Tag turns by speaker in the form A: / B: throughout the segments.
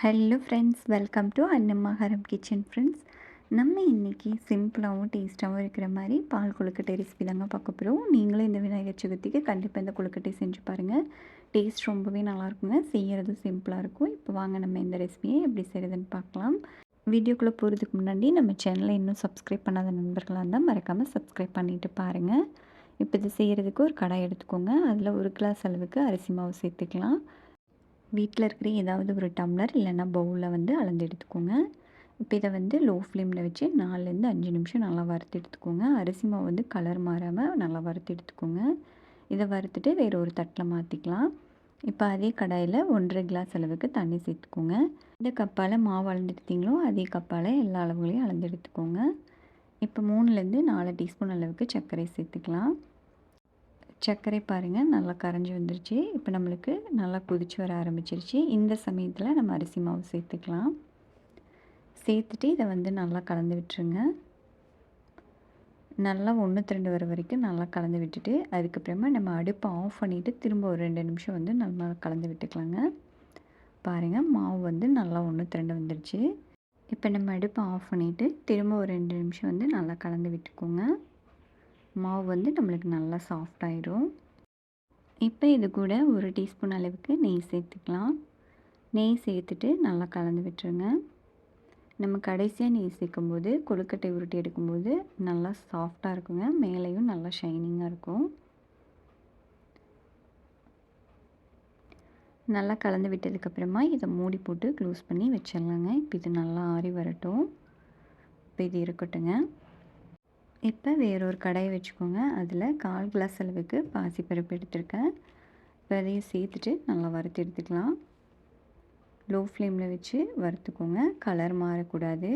A: Hello friends welcome to அன்னம்மாஹரம் kitchen friends நம்ம இன்றைக்கி சிம்பிளாகவும் டேஸ்ட்டாகவும் இருக்கிற மாதிரி பால் கொழுக்கட்டை ரெசிபி தாங்க பார்க்க போகிறோம் நீங்களும் இந்த விநாயகர் சதுர்த்திக்கு கண்டிப்பாக இந்த கொழுக்கட்டை செஞ்சு பாருங்கள் டேஸ்ட் ரொம்பவே நல்லாயிருக்குங்க. செய்கிறதும் சிம்பிளாக இருக்கும். இப்போ வாங்க நம்ம இந்த ரெசிபியை எப்படி செய்கிறதுன்னு பார்க்கலாம். வீடியோக்குள்ளே போகிறதுக்கு முன்னாடி நம்ம சேனலை இன்னும் சப்ஸ்கிரைப் பண்ணாத நண்பர்களாக இருந்தால் மறக்காமல் சப்ஸ்கிரைப் பண்ணிவிட்டு பாருங்கள் இப்போ இது செய்கிறதுக்கு ஒரு கடாய் எடுத்துக்கோங்க. அதில் ஒரு கிளாஸ் அளவுக்கு அரிசி மாவு சேர்த்துக்கலாம். வீட்டில் இருக்கிற ஏதாவது ஒரு டம்ளர் இல்லைன்னா பவுலில் வந்து அளந்து எடுத்துக்கோங்க. இப்போ இதை வந்து லோ ஃப்ளேமில் வச்சு நாலுலேருந்து அஞ்சு நிமிஷம் நல்லா வறுத்து எடுத்துக்கோங்க. அரிசி மாவு வந்து கலர் மாறாமல் நல்லா வறுத்து எடுத்துக்கோங்க. இதை வறுத்துட்டு வேறு ஒரு தட்டில் மாற்றிக்கலாம் இப்போ அதே கடாயில் ஒன்றரை கிளாஸ் அளவுக்கு தண்ணி சேர்த்துக்கோங்க. இந்த கப்பால் மாவு அளந்துடுத்திங்களோ அதே கப்பால் எல்லா அளவுகளையும் அளந்து எடுத்துக்கோங்க. இப்போ மூணுலேருந்து நாலு டீஸ்பூன் அளவுக்கு சர்க்கரை சேர்த்துக்கலாம். சர்க்கரை பாருங்கள் நல்லா கரைஞ்சி வந்துருச்சு. இப்போ நம்மளுக்கு நல்லா கொதிச்சு வர ஆரம்பிச்சிருச்சு. இந்த சமயத்தில் நம்ம அரிசி மாவு சேர்த்துக்கலாம். சேர்த்துட்டு இதை வந்து நல்லா கலந்து விட்டுருங்க. நல்லா ஒன்று திரண்டு வர வரைக்கும் நல்லா கலந்து விட்டுட்டு அதுக்கப்புறமா நம்ம அடுப்பை ஆஃப் பண்ணிவிட்டு திரும்ப ஒரு ரெண்டு நிமிஷம் வந்து நல்லா கலந்து விட்டுக்கலாங்க. பாருங்கள் மாவு வந்து நல்லா ஒன்று திரண்டு வந்துருச்சு. இப்போ நம்ம அடுப்பை ஆஃப் பண்ணிவிட்டு திரும்ப ஒரு ரெண்டு நிமிஷம் வந்து நல்லா கலந்து விட்டுக்கோங்க. மாவு வந்து நம்மளுக்கு நல்லா சாஃப்டாயிடும் இப்போ இது கூட ஒரு டீஸ்பூன் அளவுக்கு நெய் சேர்த்துக்கலாம். நெய் சேர்த்துட்டு நல்லா கலந்து விட்டுருங்க. நம்ம கடைசியாக நெய் சேர்க்கும்போது கொழுக்கட்டை உருட்டி எடுக்கும்போது நல்லா சாஃப்டாக இருக்குங்க. மேலேயும் நல்லா ஷைனிங்காக இருக்கும். நல்லா கலந்து விட்டதுக்கப்புறமா இதை மூடி போட்டு க்ளோஸ் பண்ணி வச்சிடலாங்க. இப்போ இது நல்லா ஆறி வரட்டும். இப்போ இது இருக்கட்டுங்க. இப்போ வேறொரு கடாயை வச்சுக்கோங்க. அதில் கால் கிளாஸ் அளவுக்கு பாசிப்பருப்பு எடுத்திருக்கேன். இப்போ அதையும் சேர்த்துட்டு நல்லா வறுத்து எடுத்துக்கலாம். லோ ஃப்ளேமில் வச்சு வறுத்துக்கோங்க. கலர் மாறக்கூடாது.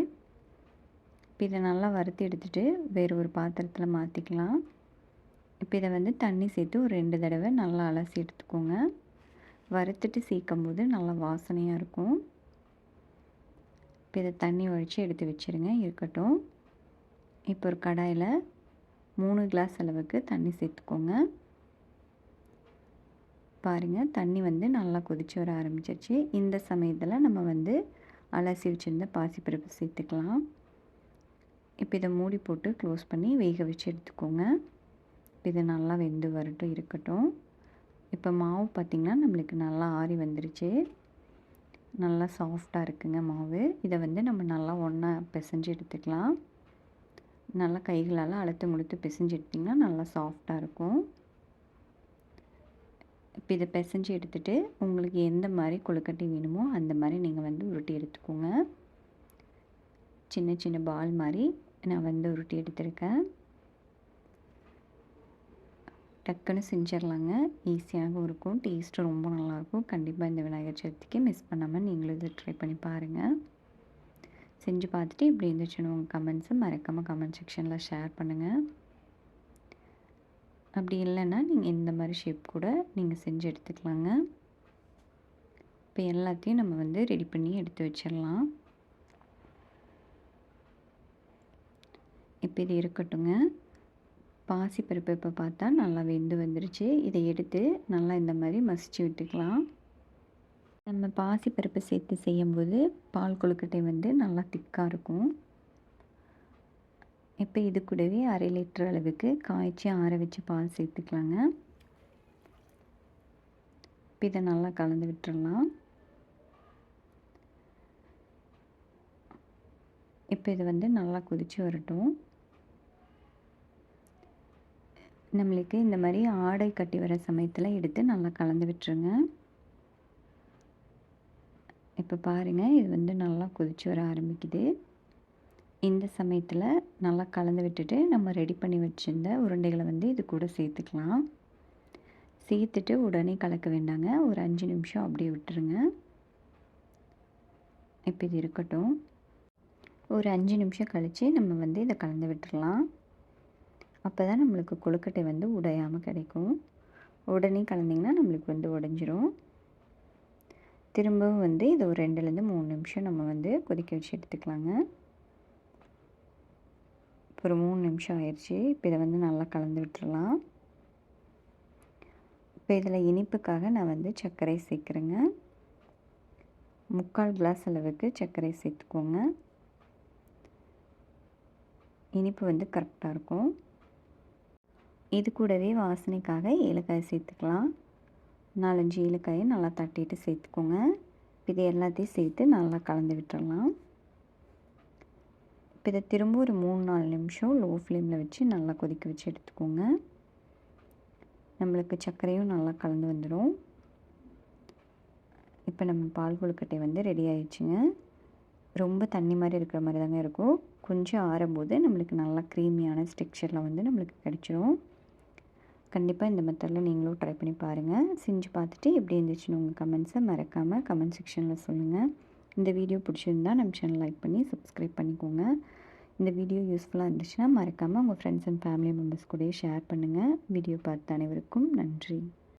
A: இப்போ இதை நல்லா வறுத்து எடுத்துகிட்டு வேறு ஒரு பாத்திரத்தில் மாற்றிக்கலாம் இப்போ இதை வந்து தண்ணி சேர்த்து ஒரு ரெண்டு தடவை நல்லா அலசி எடுத்துக்கோங்க. வறுத்துட்டு சேர்க்கும் போது நல்லா வாசனையாக இருக்கும். இப்போ இதை தண்ணி வழித்து எடுத்து வச்சுருங்க. இருக்கட்டும். இப்போ ஒரு கடாயில் மூணு கிளாஸ் அளவுக்கு தண்ணி சேர்த்துக்கோங்க. பாருங்கள் தண்ணி வந்து நல்லா கொதிச்சு வர ஆரம்பிச்சிருச்சு. இந்த சமயத்தில் நம்ம வந்து அலசி வச்சுருந்த பாசிப்பருப்பு சேர்த்துக்கலாம். இப்போ இதை மூடி போட்டு க்ளோஸ் பண்ணி வேக வச்சு எடுத்துக்கோங்க. இப்போ இது நல்லா வெந்து வரட்டும் இருக்கட்டும். இப்போ மாவு பார்த்திங்கன்னா நம்மளுக்கு நல்லா ஆறி வந்துருச்சு. நல்லா சாஃப்டாக இருக்குங்க மாவு. இதை வந்து நம்ம நல்லா ஒன்றா பிசைஞ்சு எடுத்துக்கலாம். நல்லா கைகளால் அழுத்து முழுத்து பிசைஞ்சு எடுத்திங்கன்னா நல்லா சாஃப்டாக இருக்கும். இப்போ இதை பிசைஞ்சு எடுத்துகிட்டு உங்களுக்கு எந்த மாதிரி கொழுக்கட்டை வேணுமோ அந்த மாதிரி நீங்கள் வந்து உருட்டி எடுத்துக்கோங்க. சின்ன சின்ன பால் மாதிரி நான் வந்து உருட்டி எடுத்திருக்கேன். டக்குன்னு செஞ்சிடலாங்க ஈஸியாகவும் இருக்கும். டேஸ்ட்டும் ரொம்ப நல்லாயிருக்கும். கண்டிப்பாக இந்த விநாயகர் சதுர்த்திக்கு மிஸ் பண்ணாமல் நீங்களும் இதை ட்ரை பண்ணி பாருங்கள் செஞ்சு பார்த்துட்டு இப்படி இருந்துச்சுன்னு உங்கள் கமெண்ட்ஸை மறக்காமல் கமெண்ட் செக்ஷனில் ஷேர் பண்ணுங்கள் அப்படி இல்லைன்னா நீங்கள் இந்த மாதிரி ஷேப் கூட நீங்கள் செஞ்சு எடுத்துக்கலாங்க. இப்போ எல்லாத்தையும் நம்ம வந்து ரெடி பண்ணி எடுத்து வச்சிடலாம். இப்போ இது இருக்கட்டுங்க பாசிப்பருப்பு இப்போ பார்த்தா நல்லா வெந்து வந்துருச்சு. இதை எடுத்து நல்லா இந்த மாதிரி மசிச்சு விட்டுக்கலாம். நம்ம பாசிப்பருப்பு சேர்த்து செய்யும்போது பால் கொழுக்கட்டை வந்து நல்லா திக்காக இருக்கும். இப்போ இது கூடவே அரை லிட்டர் அளவுக்கு காய்ச்சி ஆற வச்சு பால் சேர்த்துக்கலாங்க. இப்போ இதை நல்லா கலந்து விட்டுறலாம். இப்போ இது வந்து நல்லா கொதித்து வரட்டும். நம்மளுக்கு இந்த மாதிரி ஆடை கட்டி வர சமயத்தில் எடுத்து நல்லா கலந்து விட்டுருங்க. இப்போ பாருங்கள் இது வந்து நல்லா கொதிச்சு வர ஆரம்பிக்குது. இந்த சமயத்தில் நல்லா கலந்து விட்டுட்டு நம்ம ரெடி பண்ணி வச்சுருந்த உருண்டைகளை வந்து இது கூட சேர்த்துக்கலாம். சேர்த்துட்டு உடனே கலக்க வேண்டாங்க. ஒரு அஞ்சு நிமிஷம் அப்படியே விட்டுருங்க. இப்போ இது இருக்கட்டும். ஒரு அஞ்சு நிமிஷம் கழித்து நம்ம வந்து இதை கலந்து விட்டுடலாம் அப்போ தான் நம்மளுக்கு கொழுக்கட்டை வந்து உடையாமல் கிடைக்கும். உடனே கலந்திங்கன்னா நம்மளுக்கு வந்து உடஞ்சிரும். திரும்பவும் வந்து இது ஒரு ரெண்டுலேருந்து மூணு நிமிஷம் நம்ம வந்து கொதிக்க வச்சு எடுத்துக்கலாங்க. இப்போ ஒரு மூணு நிமிஷம் ஆயிடுச்சு. இப்போ இதை வந்து நல்லா கலந்து விட்டுடலாம் இப்போ இதில் இனிப்புக்காக நான் வந்து சர்க்கரை சேர்க்குறேங்க. முக்கால் கிளாஸ் அளவுக்கு சர்க்கரை சேர்த்துக்கோங்க. இனிப்பு வந்து கரெக்டாக இருக்கும். இது கூடவே வாசனைக்காக ஏலக்காய் சேர்த்துக்கலாம். நாலஞ்சு ஏலக்காயை நல்லா தட்டிட்டு சேர்த்துக்கோங்க. இது எல்லாத்தையும் சேர்த்து நல்லா கலந்து விட்டுடலாம் இப்போ இதை திரும்ப ஒரு மூணு நாலு நிமிஷம் லோ ஃப்ளேமில் வச்சு நல்லா கொதிக்க வச்சு எடுத்துக்கோங்க. நம்மளுக்கு சர்க்கரையும் நல்லா கலந்து வந்துடும் இப்போ நம்ம பால் கொழுக்கட்டை வந்து ரெடி ஆயிடுச்சுங்க. ரொம்ப தண்ணி மாதிரி இருக்கிற மாதிரி தாங்க இருக்கும். கொஞ்சம் ஆறும்போது நம்மளுக்கு நல்லா க்ரீமியான ஸ்ட்ரக்சரில் வந்து நம்மளுக்கு கிடச்சிரும். கண்டிப்பாக இந்த மெத்தடில் நீங்களும் ட்ரை பண்ணி பாருங்கள் செஞ்சு பார்த்துட்டு எப்படி இருந்துச்சுன்னு உங்கள் கமெண்ட்ஸை மறக்காமல் கமெண்ட் செக்ஷனில் சொல்லுங்கள் இந்த வீடியோ பிடிச்சிருந்தா நம்ம சேனல் லைக் பண்ணி சப்ஸ்கிரைப் பண்ணிக்கோங்க. இந்த வீடியோ யூஸ்ஃபுல்லாக இருந்துச்சுன்னா மறக்காமல் உங்கள் ஃப்ரெண்ட்ஸ் அண்ட் ஃபேமிலி மெம்பர்ஸ் கூட ஷேர் பண்ணுங்கள் வீடியோ பார்த்த அனைவருக்கும் நன்றி.